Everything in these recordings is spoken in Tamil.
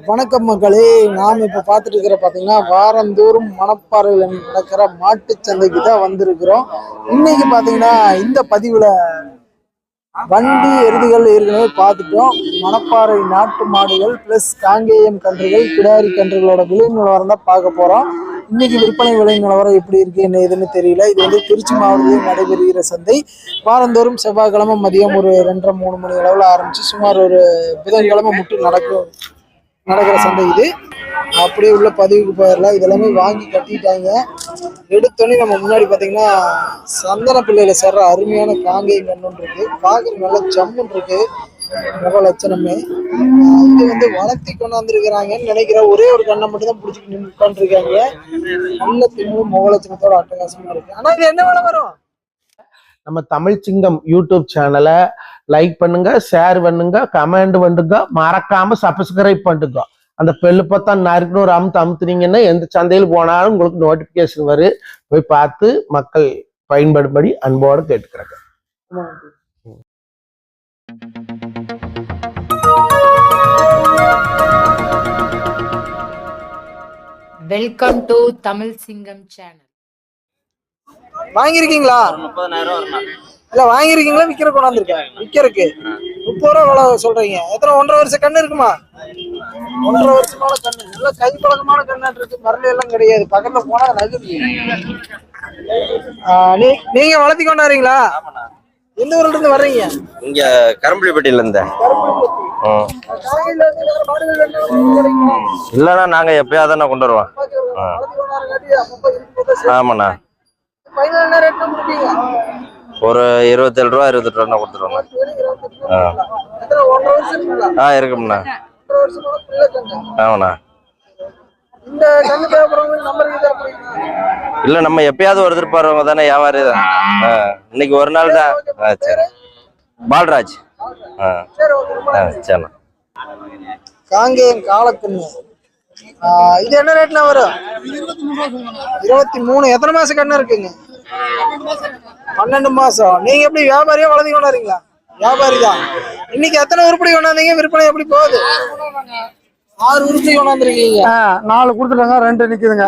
வணக்கம் மக்களே. நாம் இப்போ பார்த்துட்டு இருக்கிற பார்த்தீங்கன்னா வாரந்தோறும் மணப்பாறையில் நடக்கிற மாட்டுச்சந்தைக்கு தான் வந்திருக்கிறோம். இன்னைக்கு பார்த்தீங்கன்னா இந்த பதிவில் வண்டி எருதுகள் ஏற்கனவே பார்த்துட்டோம். மணப்பாறை நாட்டு மாடுகள் ப்ளஸ் காங்கேயம் கன்றுகள் கிடாரி கன்றுகளோட விலை நிலவரம் தான் பார்க்க போகிறோம் இன்னைக்கு விற்பனை விலை நிலவரம் எப்படி இருக்கு என்ன ஏதுன்னு தெரியல. இது வந்து திருச்சி மாவட்டத்தில் நடைபெறுகிற சந்தை. வாரந்தோறும் செவ்வாய்க்கிழமை மதியம் ஒரு ரெண்டரை மூணு மணி அளவில் ஆரம்பிச்சு சுமார் ஒரு புதன்கிழமை மட்டும் நடக்கும். நடக்கிற சந்தை இது. அப்படியே உள்ள பதிவுக்கு போயிடலாம் இதெல்லாமே வாங்கி கட்டிட்டாங்க. எடுத்தோடனே நம்ம முன்னாடி பார்த்தீங்கன்னா சந்தன பிள்ளையில சேர்ற அருமையான காங்கை கண்ணுன்னு இருக்கு. பார்க்குற நல்ல ஜம்முன்னு இருக்கு. முக லட்சணமே. இது வந்து வளர்த்தி கொண்டாந்துருக்கிறாங்கன்னு நினைக்கிற ஒரே ஒரு கண்ணை மட்டும் தான் பிடிச்சிட்டு நின்று உட்காந்துருக்காங்க நல்ல திமுக முகலட்சணத்தோட அட்டகாசமா இருக்கு. ஆனா இது என்ன வேலை வரும் நம்ம தமிழ் சிங்கம் யூடியூப் சேனலை லைக் பண்ணுங்க ஷேர் பண்ணுங்க கமெண்ட் பண்ணுங்க மறக்காம சப்ஸ்கிரைப் பண்ணுங்க. அந்த பெல்லு பார்த்தா நறுக்குன்னு ஒரு அமுத்து அமுத்துனீங்கன்னா எந்த சந்தையில் போனாலும் உங்களுக்கு நோட்டிபிகேஷன் வரும் போய் பார்த்து மக்கள் பயன்படும்படி அன்போடு கேட்டுக்கிறாங்க. வெல்கம் டு தமிழ் சிங்கம் சேனல் வாங்கியிருக்கீங்களா? முப்பதனாயிரம் வரணும் இல்ல வாங்கியிருக்கீங்களா? விக்கிற கொண்டாந்துருக்கேன் விக்கிறதுக்கு. முப்பது ரூபா விலை சொல்றீங்க. எத்தனை ஒன்றரை வருஷம் கண்ணு இருக்குமா? ஒன்றரை வருஷமான கண்ணு. நல்ல கை பழக்கமான கண்ணாட்டு இருக்கு. மரல எல்லாம் கிடையாது. பக்கத்துல போனா நகுது நீங்க வளர்த்தி கொண்டாடுறீங்களா? எந்த ஊர்ல இருந்து வர்றீங்க? இங்க கரும்புலிப்பட்டியில இருந்த? இல்லைண்ணா நாங்க எப்பயாவது தானே கொண்டு வருவோம். ஆமாண்ணா. ஒரு இருபத்தேழு ரூபா இருபத்தெட்டு ரூபா கொடுத்துருவாங்க. ஆ. ஆ இருக்கும்ண்ணா. ஆமாண்ணா. இல்ல நம்ம எப்பயாவது ஒருத்தர் போறவங்க தானே வியாபாரி தான். ஆ, இன்னைக்கு ஒரு நாள் தான். ஆ சரி. பால்ராஜ். ஆ. ஆ சரிண்ணா. காங்கேயம் இது என்ன ரேட்ல வரும்? இருபத்தி மூணு. எத்தனை மாசம் கண்ணு இருக்குங்க? பன்னெண்டு மாசம். நீங்க எப்படி வியாபாரியா வளர்ந்து கொண்டாடுறீங்களா வியாபாரி தான் இன்னைக்கு எத்தனை உருப்படி கொண்டாந்தீங்க? விற்பனை எப்படி போகுது? ஆறு உருப்படி கொண்டாந்துருக்கீங்க. நாலு கொடுத்துட்டாங்க ரெண்டு நிக்குதுங்க.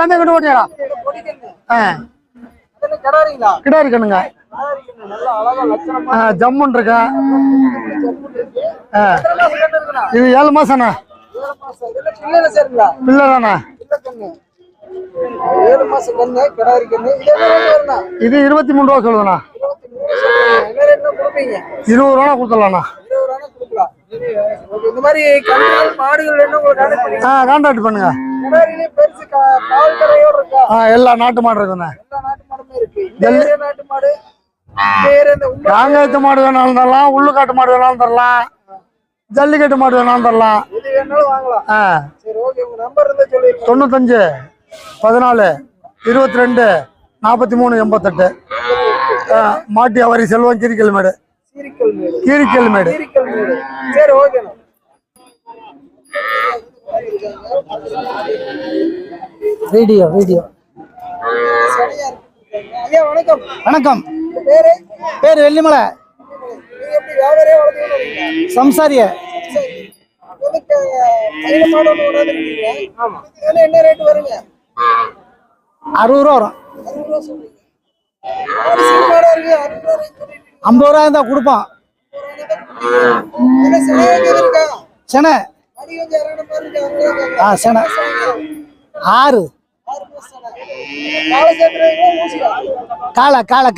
பசங்க ஓட்டியாடா ஆ. கிடாறீங்களா கிடாரி கண்ணுங்க ஜம்முன் இருக்கா? இது ஏழு மாசம்ண்ணா. ஏழு மாசம். இதெல்லாம் பிள்ளைல சரிங்களா பிள்ளை தானே பிள்ளை கண்ணு ஏழு மாசம் கண்ணு கிடாரி கண்ணு இது இருபத்தி மூணு ரூபா சொல்லுதுண்ணா. இருபது ரூபா ஓகே, இந்த மாதிரி மாடுகள் கான்டாக்ட் பண்ணுங்க. எல்லா நாட்டு மாடு இருக்குண்ணே. நாட்டு மாடு காங்கேயத்து மாடு வேணாலும் தரலாம் உள்ளுக்காட்டு மாடு வேணாலும் தரலாம் ஜல்லிக்கட்டு மாடு வேணாலும் தரலாம். தொண்ணூத்தஞ்சு பதினாலு இருபத்தி ரெண்டு நாற்பத்தி மூணு எண்பத்தெட்டு மாட்டி அவரி செல்வம் கீரிக்கல் மேடு. கீரிக்கல் மேடு. சரி வீடியோ வீடியோ. வணக்கம். வணக்கம். பேரு? வெள்ளிமலை. சம்சாரிய. என்ன ரேட் வருங்க? அறுபது ரூபா வரும். ஐம்பது ரூபா இருந்தா கொடுப்பான். செனை. ஆ செனை. ஆறு. காலை காலை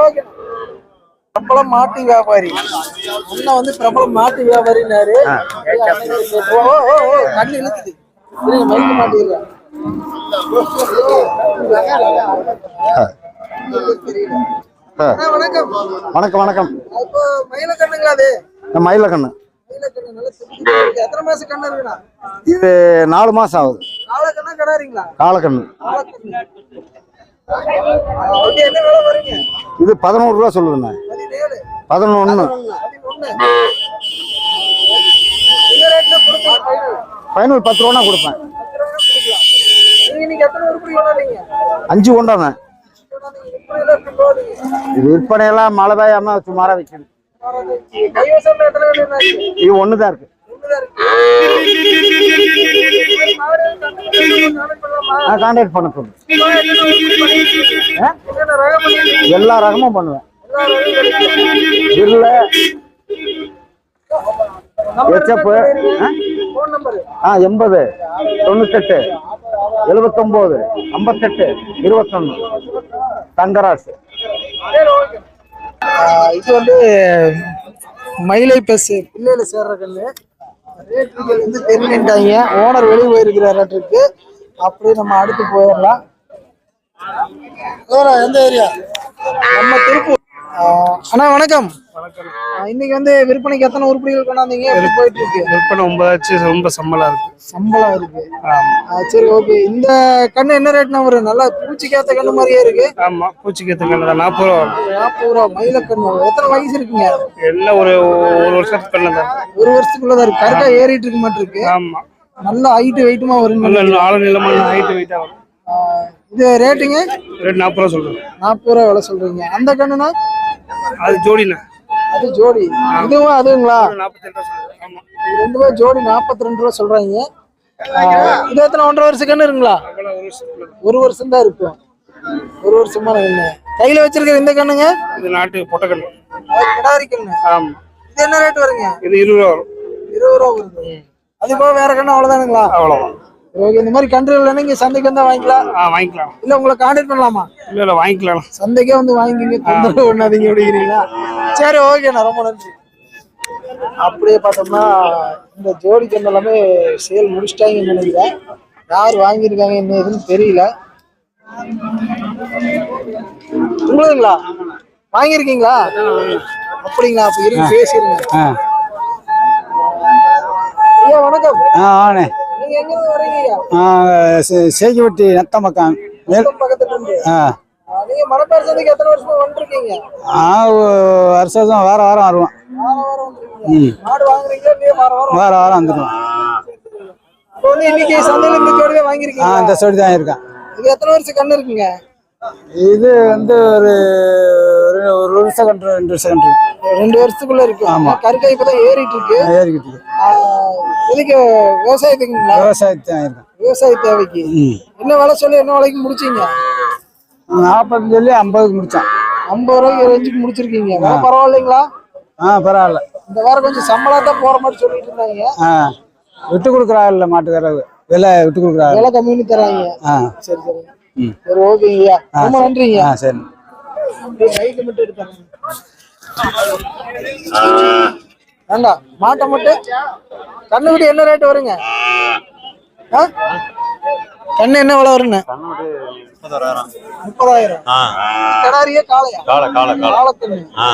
ஓகே பிரபல மாட்டு வியாபாரி. அண்ணன் வந்து பிரபல மாட்டு வியாபாரினாரு கண்ணு இழுக்குது. மைக்கு மாட்டிடுறேன் அண்ணா, வணக்கம். வணக்கம் வணக்கம். மயில கண்ணுங்களா அது? மயில கண்ணு. எத்தனை மாசம் இருக்குண்ணா? இது நாலு மாசம் ஆகுது. காலை கண்ணா கிடாரிங்களா காலக்கண்ணு இது பதினோரு ரூபா சொல்லுதுண்ணே. பதினொன்னு. ஃபைனல் பத்து ரூபா கொடுப்பேன். அஞ்சு கொண்டாந்தேன் இது விற்பனை எல்லாம் மழை பெய்யாம சுமாரா கண்ணு இருந்தாச்சு? இது ஒண்ணுதான் இருக்கு. கான்டாக்ட் பண்ண சொல்லு? எல்லா ரகமும் பண்ணுவேன். எல்லா நம்பர் ஆ? எண்பது. தொண்ணூத்தெட்டு. எழுபத்தொம்போது ஐம்பத்தெட்டு. இருபத்தொன்னு. தங்கராசு இது வந்து மயிலை பஸ் பிள்ளையில சேர்ற கல்லு. ரேட்டுகள் வந்து தெரிஞ்சுட்டாங்க ஓனர் வெளியே போயிருக்கிறாருக்கு அப்படியே நம்ம அடுத்து போயிடலாம். எந்த ஏரியா நம்ம திருப்பூர். அண்ணா வணக்கம். இன்னைக்கு வந்து விற்பனைக்கு எத்தனை உருப்படிகள் கொண்டாந்தீங்க? போயிட்டு இருக்கு விற்பனை ஒன்பதாச்சு ரொம்ப சம்பளம் இருக்கு. சம்பளம் இருக்கு. சரி ஓகே இந்த கண்ணு என்ன ரேட்னா வரும் நல்லா பூச்சிக்காத்த கண்ணு மாதிரியே இருக்கு. ஆமா பூச்சிக்கு எத்தனை நாற்பது ரூபா. நாற்பது ரூபா மயில கண்ணு. எத்தனை வயசு இருக்குங்க? எல்லாம் ஒரு ஒரு வருஷத்துக்கு பண்ண தான். ஒரு வருஷத்துக்குள்ளதான் இருக்கு. கரெக்டா ஏறிட்டு இருக்க மாட்டிருக்கு. ஆமா. நல்ல ஹைட் வெயிட்டுமா வரும் நல்ல ஆழ நிலமான ஹைட் வெயிட்டா வரும். இது ரேட்டுங்க ரேட் நாற்பது ரூபா சொல்றேன். நாற்பது ரூபா விலை சொல்றீங்க. அந்த கண்ணுனா? அது ஜோடிண்ணா. அது ஜோடி. இதுவும் அதுங்களா? நாற்பத்தி ரூபா இது ரெண்டுமே ஜோடி நாற்பத்தி ரெண்டு ரூபா சொல்றாங்க. இது எத்தனை? ஒன்றரை வருஷம் கண்ணு இருக்குங்களா? ஒரு வருஷம் தான் இருக்கும். ஒரு வருஷமான கண்ணு. கையில வச்சிருக்கிற இந்த கண்ணுங்க? இது நாட்டு பொட்டக்கண்ணு அது கிடாரி கண்ணு. ஆமா. இது என்ன ரேட் வருங்க? இது இருபது ரூபா வரும். இருபது ரூபா வருது. அது போக வேற கண்ணு அவ்வளவுதானுங்களா? அவ்வளோதான் ஓகே இந்த மாதிரி கன்றுகள் வேணா இங்க சந்தைக்கு வந்தா வாங்கிக்கலாம். ஆ வாங்கிக்கலாம். இல்ல உங்களை கான்டாக்ட் பண்ணலாமா? இல்லை இல்லை வாங்கிக்கலாம். சந்தைக்கே வந்து வாங்கிக்கிங்க தொந்தரவு பண்ணாதீங்க அப்படிங்கிறீங்களா? சரி ஓகேண்ணா ரொம்ப நன்றி. அப்படியே பார்த்தோம்னா இந்த ஜோடி கன்று எல்லாமே சேல் முடிச்சிட்டாங்கன்னு நினைக்கிறேன். யார் வாங்கியிருக்காங்க என்ன ஏதுன்னு தெரியல. உங்களுதுங்களா வாங்கியிருக்கீங்களா? அப்படிங்களா அப்ப இருக்கு பேசிருங்க ஐயா வணக்கம். ஆனே. சேகிவட்டி நத்த எத்தனை வருஷமா வருஷம் வாரம் வாரம் வருவோம். வாரம் வாரம் வந்துடுவோம் இந்த சோடி தான் இருக்கேன் எத்தனை வருஷம் கண்ணு இருக்குங்க? இது வந்து ஒரு ஒரு- ஒரு வருஷம் கன்று ரெண்டு வருஷம் கன்று ரெண்டு வருஷத்துக்குள்ள இருக்கு. ஆமா. கருக்கை இப்பதான் ஏறிட்டு இருக்கு ஏறிக்கிட்டு இருக்கு. இதுக்கு விவசாயத்துக்குங்களா? விவசாயத்து விவசாய தேவைக்கு. என்ன விலை சொல்லி என்ன விலைக்கு முடிச்சீங்க? நாற்பது சொல்லி ஐம்பதுக்கு முடிச்சான் ஐம்பது ரூபாய்க்கு ரேஞ்சுக்கு முடிச்சிருக்கீங்க. பரவாயில்லைங்களா? ஆ பரவாயில்ல. இந்த வாரம் கொஞ்சம் சம்பளம் தான் போற மாதிரி சொல்லிட்டு இருந்தாங்க. ஆ விட்டு கொடுக்குறாங்கல்ல மாட்டுக்காரங்க விலை விட்டு கொடுக்குறாங்க. விலை கம்மின்னு தராங்க. ஆ. சரி சரி. சரி ஓகேங்கய்யா ரொம்ப சரி. நன்றிங்க. சரி. ரைட்டு மட்டும் எடுத்தாங்க மாட்டை மட்டும். கண்ணு விட்டு என்ன ரேட் வருங்க? கண்ணு என்ன விலை வருங்க முப்பதாயிரம். கிடாரியே காளையா? கால கால கால காலக்கண்ணு ஆ.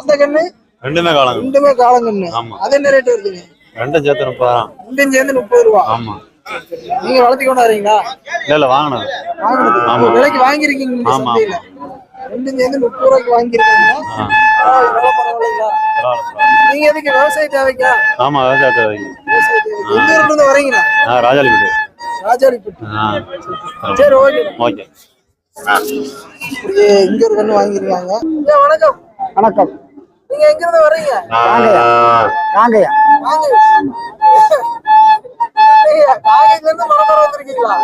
அந்த கண்ணு? ரெண்டுமே காலங்க ரெண்டுமே காலங்கண்ணு ஆமா. அது என்ன ரேட் வருதுங்க? ரெண்டும் சேர்த்து முப்பதாயிரம். ரெண்டும் சேர்ந்து முப்பது ரூபா. ஆமா. நீங்க வளர்த்தி கொண்டாடுறீங்களா? இல்ல இல்ல வாங்கினது. வாங்கினது விலைக்கு வாங்கிருக்கீங்க ஆமா. சேர்ந்து முப்பது ரூபாய்க்கு பரவாயில்ல. நீங்க எதுக்கு விவசாய தேவைக்கா? ஆமா விவசாய தேவைக்கு. ஊர்ல இருந்து வரீங்களா ராஜாலிபேட்டு ராஜாளிப்பட்டி ஆ. சரி ஓகே. ஓகே. இப்படியே இங்க ஒரு கண்ணு வாங்கியிருக்காங்க. ஐயா, வணக்கம். வணக்கம். நீங்க எங்க இருந்து வர்றீங்க காங்கயா. வாங்க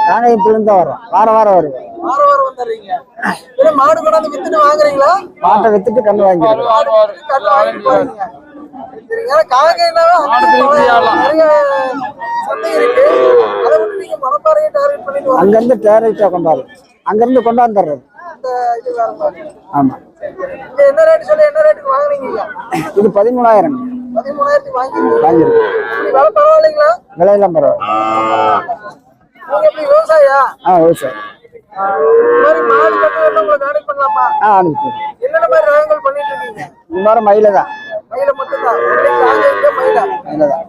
காங்கயத்துலேருந்து வரோம். வாரம் வாரம் வருவோம். வாரம் வாரம் வந்துடுறீங்க. இல்ல மாடு கொண்டாந்து வித்துட்டு வாங்குறீங்களா? மாட்டை வித்துட்டு கண்ணு வாங்கிட்டு போறீங்க. சரிங்க ஏன்னா காங்கேயனாவே அங்க நிறைய சந்தை இருக்கு. அதை விட்டு நீங்க மணப்பாறையை டார்கெட் வரீங்க அங்கேருந்து அங்கேருந்து கொண்டாந்துடுறது. இங்க என்ன ரேட் சொல்லி என்ன ரேட்டுக்கு வாங்குறீங்க? இது பதிமூணாயிரம். வாங்கிடுவோம் இப்படி விலை பரவாயில்லைங்களா? விலையெல்லாம் பரவாயில்ல. நீங்க எப்படி விவசாயியா? ஆ மாதிரி அனுப்பிச்சு என்னென்ன மாதிரி ரகங்கள் பண்ணிட்டு இருக்கீங்க? இந்த வாரம் மயில தான் மயில மட்டும்தான். இன்னைக்கு ஆங்கில மயில மயில? தான்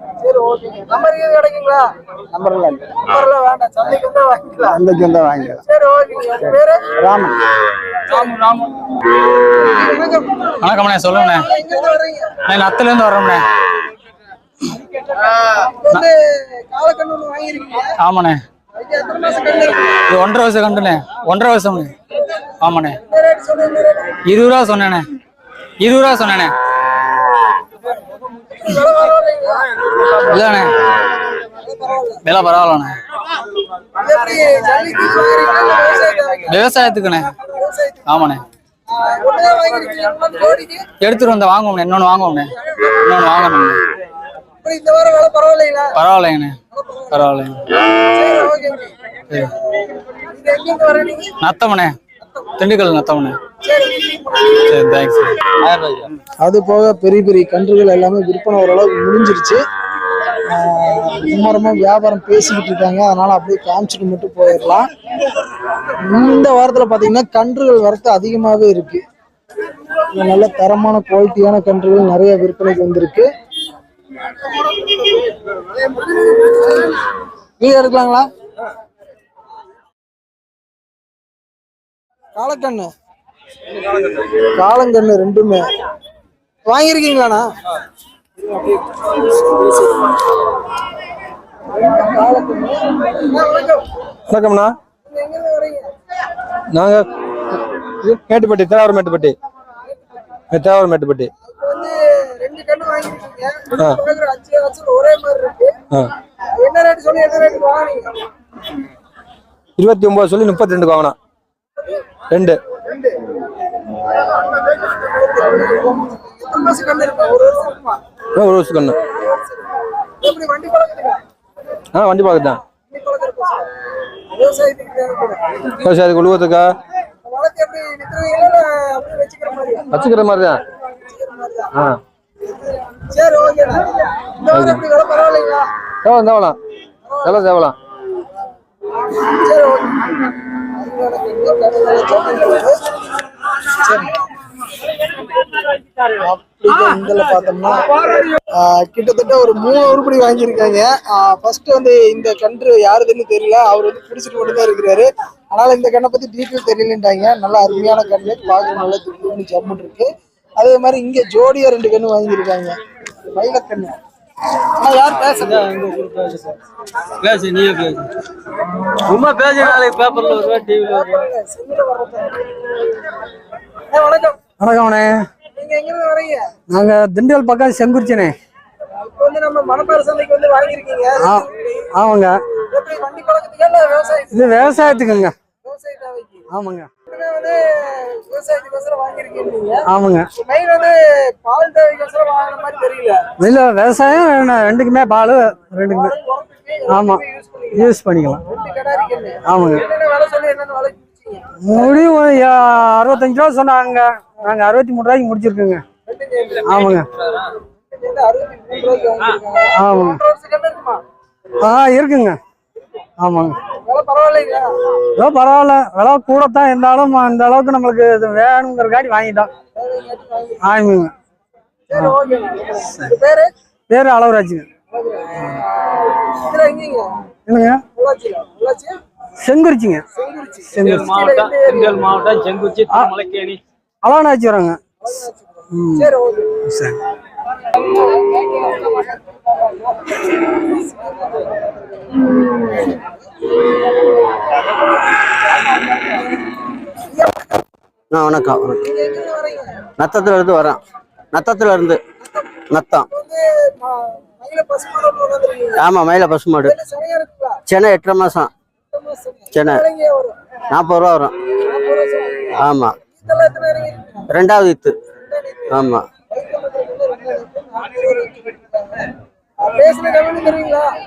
நம்பர் எதுவும் கிடைக்குங்களா? நம்பர்லாம் நம்பர்லாம் வேண்டாம். சந்தைக்கு வந்து வாங்கிக்கலாம். அன்றைக்கு வந்தால் வாங்கிக்கலாம். சரி ஓகேங்க உங்க பேரு? ராமன். வணக்கம் வணக்கம்ண்ணே சொல்லுங்கண்ணே. நான் நத்துல இருந்து வர்றோம்ண்ணே ஆமாண்ணே? இது ஒன்றரை வருஷம் கண்டுண்ணே ஒன்றரை வருஷம்ண்ணே. ஆமாண்ணே. இருபது ரூபா சொன்னேண்ணே. இருபது ரூபா சொன்னேண்ணே. இல்லைண்ணே. விலை பரவாயில்லண்ணே. விவசாயத்துக்குண்ணே. ஆமாண்ணே. எடுத்துட்டு வந்த வாங்குவோம்ண்ணே. இன்னொன்று வாங்குவோம்ண்ணே. இன்னொன்று வாங்கணும்ண்ணே. பரவாயில்லைங்கண்ணே. பரவாயில்லைங்க நத்தமண்ணே. திண்டுக்கல் நத்தவனே சரி தேங்க்ஸ் அது போக பெரிய பெரிய கன்றுகள் எல்லாமே விற்பனை ஓரளவுக்கு முடிஞ்சிருச்சு. மும்மரமாக மும்மரமா வியாபாரம் பேசிக்கிட்டு இருக்காங்க. அதனால அப்படியே காமிச்சிட்டு மட்டும் போயிடலாம். இந்த வாரத்துல பாத்தீங்கன்னா கன்றுகள் வரத்து அதிகமாவே இருக்கு. நல்ல தரமான குவாலிட்டியான கன்றுகள் நிறைய விற்பனைக்கு வந்திருக்கு. வீடு எடுக்கலாங்களா? காலக்கண்ணு. காலங்கண்ணு ரெண்டுமே. வாங்கியிருக்கீங்களாண்ணா? வணக்கம்ண்ணா. நாங்க மேட்டுப்பட்டி தேவாரம் மேட்டுப்பட்டி. தேவாரம் மேட்டுப்பட்டி. ரெண்டு இருபத்தி ஒன்பது சொல்லி முப்பத்தி ரெண்டுக்கு வாங்கினா ரெண்டு. கண்ணு ஒரு வருஷம் ஆ, கண்ணு வண்டி ஆ வண்டி பார்க்குதான் விவசாயத்துக்கு உழுவத்துக்கா வச்சுக்கிற மாதிரி தான் ஆ சரி ஓகேண்ணா பரவாயில்லைங்களா தேவலாம். தேவலாம் தேவலாம். சரி ஓகே இதில் பார்த்தோம்னா கிட்டத்தட்ட ஒரு மூணு உருப்படி வாங்கியிருக்காங்க. ஃபர்ஸ்ட் வந்து இந்த கன்று யாருதுன்னு தெரியல. அவர் வந்து பிடிச்சிட்டு மட்டும்தான் இருக்கிறாரு. அதனால இந்த கண்ணை பத்தி டீட்டெயில் தெரியலன்றாங்க நல்லா அருமையான கண்ணு பார்க்க நல்ல துப்புன்னு ஜம்முன்னு இருக்கு அதே மாதிரி இங்க ஜோடியா ரெண்டு கண்ணு வாங்கியிருக்காங்க. மயிலக்கண்ணு யார் பேசுங்க பேசு நீயே பேசு. சும்மா பேச நாளைக்கு பேப்பர்ல வருவா டிவில வணக்கம். வணக்கம்ண்ணே நீங்க திண்டுக்கல் பக்கம் ஆ ஆமாங்க. இது விவசாயத்துக்குங்க. ஆமாங்க. ஆமாங்க. இல்ல விவசாயம் ரெண்டு- ரெண்டுக்குமே பால் ரெண்டுக்குமே. ஆமா. யூஸ் பண்ணிக்கலாம். ஆமாங்க. முடிவு அறுபத்தஞ்சு ரூபா சொன்னாங்க. நாங்க அறுபத்தி மூணு ரூபாய்க்கு முடிச்சிருக்கோங்க. ஆமாங்க. ஆமாங்க. ஆ இருக்குங்க. ஆமாங்க. ஏதோ பரவாயில்ல. விலை கூடத்தான் இருந்தாலும் அந்த அளவுக்கு நம்மளுக்கு இது வேணுங்கிறக்காட்டி வாங்கிட்டோம். ஆமாங்க சரி ஓகே உங்க பேரு? அளவுராஜுங்க என்னங்க? செங்குறிச்சிங்க. செங்குறிச்சி. செங்குறிச்சி. மாவட்டம் செங்குச்சி மலைக்கேணி அளவனாச்சி வரோங்க. சரி ஓகே. சரி. ஆ வணக்கம் நத்தத்துல இருந்து வரேன். நத்தத்துல இருந்து நத்தம். ஆமா மயில பசு மாடு. சென்னை எட்டரை மாசம். சென்னை. நாற்பது ரூபா வரும். ஆமா. ரெண்டாவது இத்து. ஆமா.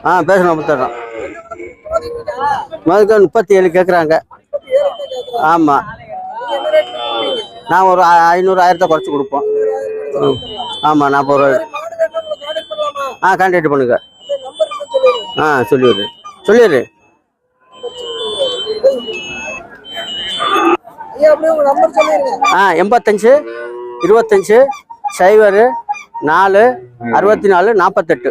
ஆ, பேசணும் புத்தகம்? மதுக்கு முப்பத்தி ஏழு கேட்குறாங்க முப்பத்தி ஏழு தான் கேக்குறாங்க. ஆமா நீங்க என்ன ரேட் கொடுப்பீங்க? நான் ஒரு ஐநூறு ஆயிரத்தை குறைச்சி கொடுப்போம் ம். ஆமா நாற்பது ரூபா? ஆ கான்டாக்ட் பண்ணுங்க. ஆ number சொல்லிருங்க. ஆ எண்பத்தஞ்சு இருபத்தஞ்சு சைபரு நாலு அறுபத்தி நாலு நாற்பத்தெட்டு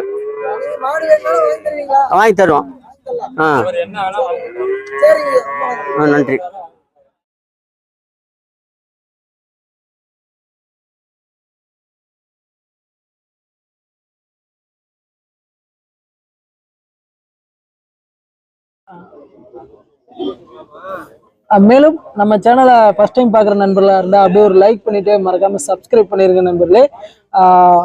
வாங்கி தருவோம். ஆ. நன்றி. மேலும் நம்ம சேனலை ஃபர்ஸ்ட் டைம் பார்க்குற நண்பர்களாக இருந்தால் அப்படியே ஒரு லைக் பண்ணிட்டு மறக்காம சப்ஸ்கிரைப் பண்ணிருங்க நண்பர்களே. ஆஹ்